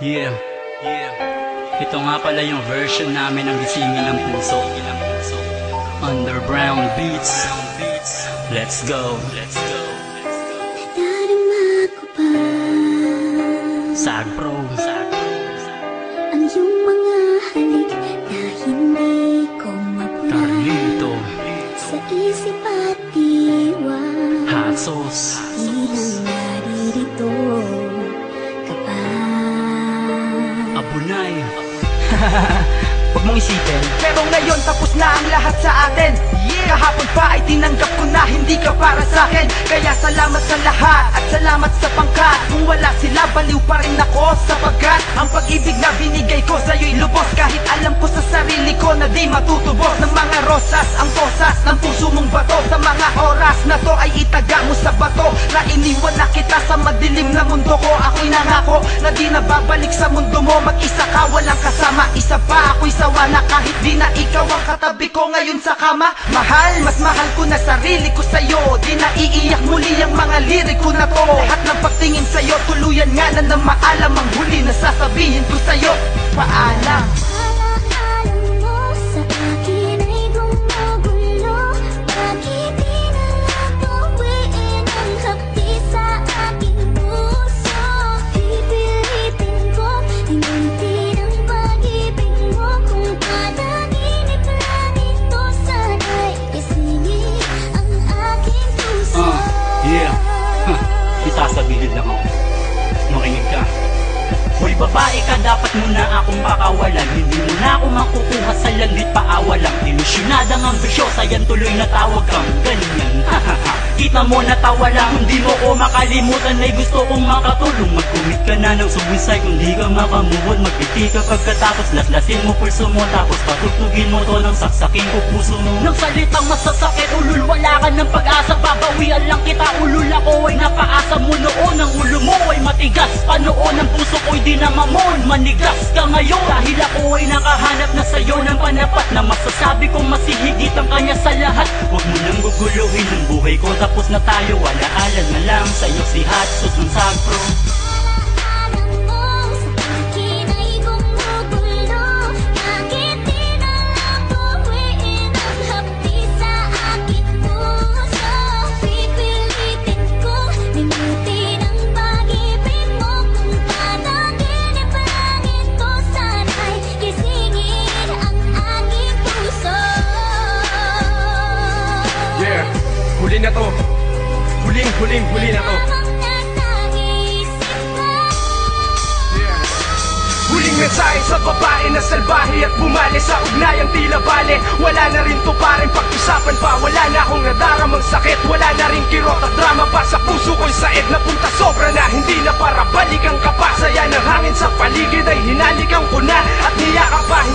Yeah, yeah. Ito nga pala yung version namin ng gisingin ng puso. Under brown beats. Let's go. Let's go. Nadarama ko pa Sag pro. Sag pro. Ang iyong mga halik Na hindi ko mapuna Carlito. Sa isip at diwa Hot sauce. Di lang Huwag mong isipin. Pero ngayon tapos na ang lahat sa atin. Yeah. Kahapon pa ay tinanggap ko na hindi ka para sa akin. Kaya salamat sa lahat at salamat sa pangkat. Kung wala sila baliw pa rin ako Sapagkat ang pag-ibig na binigay ko sa'yo'y lubos. Kahit alam ko sa sarili ko na di matutubos. Ng mga rosas ang tosas ng puso mong bato. Sa mga oras na to ay itaga mo sa bato. Na iniwan na kita sa madilim na mundo ko. Ako'y nangako babalik sa mundo mo Mag-isa ka walang kasama. Isa pa ako'y sawa na kahit di na ikaw ang katabi ko ngayon sa kama. Mahal, mas mahal ko na sarili ko sa'yo. Di na iiyak muli ang mga liriko na to. Lahat ng pagtingin sa'yo tuluyan nga na na maalam Ang huli na sasabihin ko sa'yo Lang ako. Makinig ka. Hoy babae ka, dapat mo na akong pakawalan. Hindi mo na ako makukuha sa langit paawalang Ilusyonada ng ambisyosa, yan tuloy na tawag kang ganyan. Kita mo natawa lang, hindi mo ko makalimutan. Ay gusto kong makatulong. Mag-commit ka na ng suicide Kung di ka makamuhod, magbiti ka pagkatapos Laslasin mo pulso mo, tapos patutugin mo to Nang saksakin ko puso mo. Nang salitang masasakit, ulul wala ka ng pag-asa. Babawian lang kita, ulul. Ako ay napaasa matigas, panoon Ang puso ko'y di na mamon. Manigas ka ngayon. Dahil ako ay nakahanap na sa'yo ng panapat Na masasabi kong masihigit ang kanya sa lahat. Huwag mo nang guguluhin ang buhay ko. Tapos na tayo, alaalan na lang. Sa'yo si Hatsus ng huli na to. Huling, huling, huli na to. Huling mensahe sa babae na salbahe at bumali sa ugnayang tila bale. Wala na rin to paring pag-usapan pa. Wala na akong nadaramang sakit. Wala na rin kirot at drama pa Sa puso ko'y said na punta sobra na. Hindi na para balikan ka pa Saya ng hangin sa paligid ay hinalikan ko na At niyaka pa,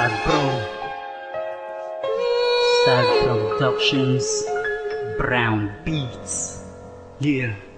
Sad Pro Sad Productions. Brown Beats. Yeah